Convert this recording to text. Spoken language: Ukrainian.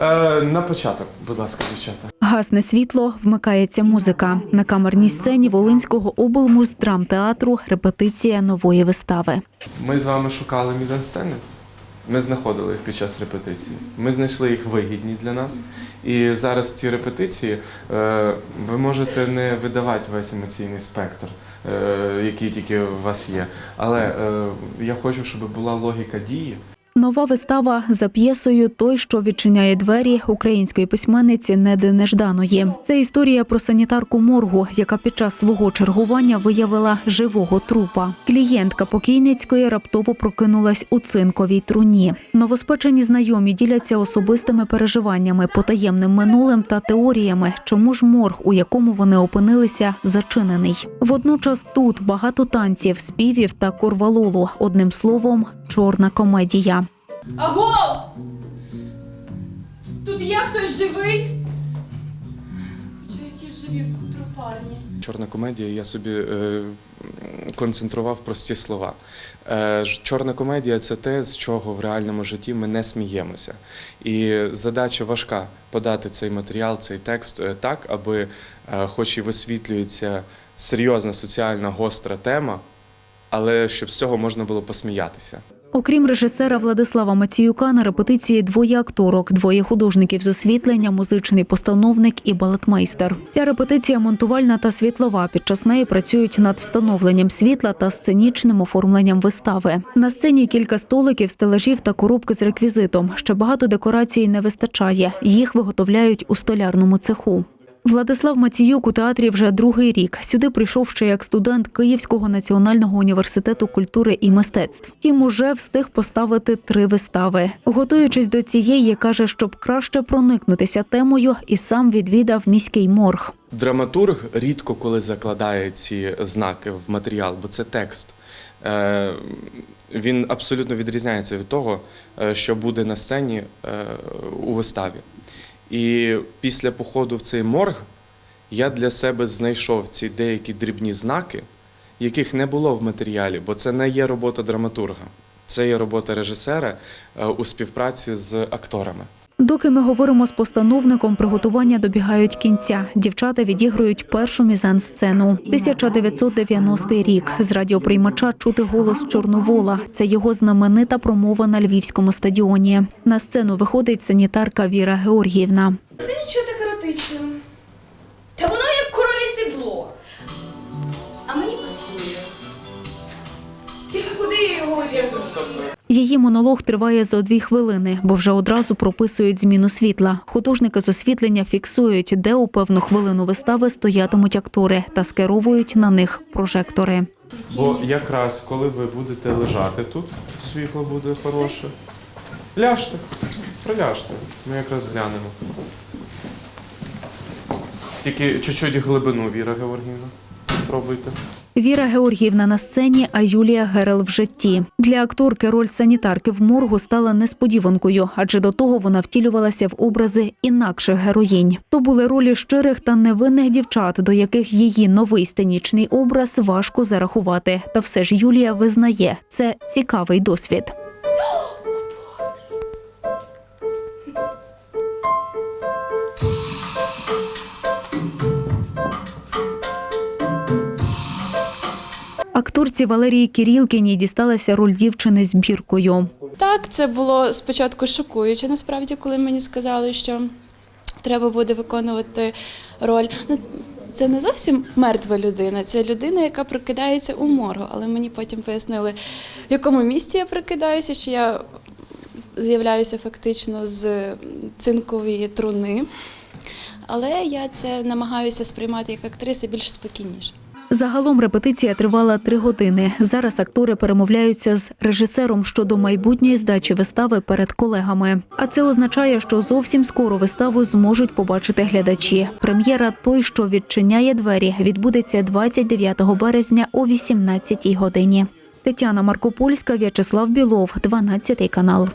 Е, на початок, будь ласка, дівчата. Гасне світло, вмикається музика. На камерній сцені Волинського облмуздрамтеатру репетиція нової вистави. Ми з вами шукали мізансцени. Ми знаходили їх під час репетиції. Ми знайшли їх вигідні для нас. І зараз ці репетиції е, ви можете не видавати весь емоційний спектр, е, який тільки у вас є. Але е, я хочу, щоб була логіка дії. Нова вистава за п'єсою Той, що відчиняє двері української письменниці Неди Нежданої. Це історія про санітарку моргу, яка під час свого чергування виявила живого трупа. Клієнтка покійницької раптово прокинулась у цинковій труні. Новоспечені знайомі діляться особистими переживаннями, потаємним минулим та теоріями, чому ж морг, у якому вони опинилися, зачинений. Водночас тут багато танців, співів та корвалолу. Одним словом, чорна комедія. Аго! Тут є хтось живий? Чи які живі в трупарні? Чорна комедія, я собі е, концентрував прості слова. Е, чорна комедія це те, з чого в реальному житті ми не сміємося. І задача важка подати цей матеріал, цей текст е, так, аби, е, хоч і висвітлюється серйозна соціальна гостра тема, але щоб з цього можна було посміятися. Окрім режисера Владислава Маціюка, на репетиції двоє акторок, двоє художників з освітлення, музичний постановник і балетмейстер. Ця репетиція монтувальна та світлова. Під час неї працюють над встановленням світла та сценічним оформленням вистави. На сцені кілька столиків, стелажів та коробки з реквізитом. Ще багато декорацій не вистачає. Їх виготовляють у столярному цеху. Владислав Маціюк у театрі вже другий рік. Сюди прийшов ще як студент Київського національного університету культури і мистецтв. Втім, уже встиг поставити три вистави. Готуючись до цієї, каже, щоб краще проникнутися темою, і сам відвідав міський морг. Драматург рідко коли закладає ці знаки в матеріал, бо це текст. Е, Він абсолютно відрізняється від того, е, що буде на сцені е, у виставі. І після походу в цей морг я для себе знайшов ці деякі дрібні знаки, яких не було в матеріалі, бо це не є робота драматурга, це є робота режисера е, у співпраці з акторами. Доки ми говоримо з постановником, приготування добігають кінця. Дівчата відігрують першу мізансцену. 1990 рік. З радіоприймача чути голос Чорновола. Це його знаменита промова на львівському стадіоні. На сцену виходить санітарка Віра Георгіївна. Це нічого так еротично. Та воно як корові сідло. А мені пасує. Тільки куди я його одягну? Її монолог триває зо дві хвилини, бо вже одразу прописують зміну світла. Художники з освітлення фіксують, де у певну хвилину вистави стоятимуть актори та скеровують на них прожектори. Бо якраз коли ви будете лежати тут, світло буде хороше. Ляжте, проляжте. Ми якраз глянемо. Тільки чуть-чуть глибину, Віра Георгіївна. Пробуйте. Віра Георгіївна на сцені, а Юлія Герел в житті. Для акторки роль санітарки в моргу стала несподіванкою, адже до того вона втілювалася в образи інакших героїнь. То були ролі щирих та невинних дівчат, до яких її новий сценічний образ важко зарахувати. Та все ж Юлія визнає, це цікавий досвід. Акторці Валерії Кірілкіній дісталася роль дівчини з біркою. Так, це було спочатку шокуюче, насправді, коли мені сказали, що треба буде виконувати роль. Ну, Це не зовсім мертва людина, це людина, яка прокидається у моргу. Але мені потім пояснили, в якому місці я прокидаюся, що я з'являюся фактично з цинкової труни. Але я це намагаюся сприймати як актриса більш спокійніше. Загалом репетиція тривала три години. Зараз актори перемовляються з режисером щодо майбутньої здачі вистави перед колегами. А це означає, що зовсім скоро виставу зможуть побачити глядачі. Прем'єра Той, що відчиняє двері, відбудеться 29 березня о 18 годині. Тетяна Маркопольська, В'ячеслав Білов, 12 канал.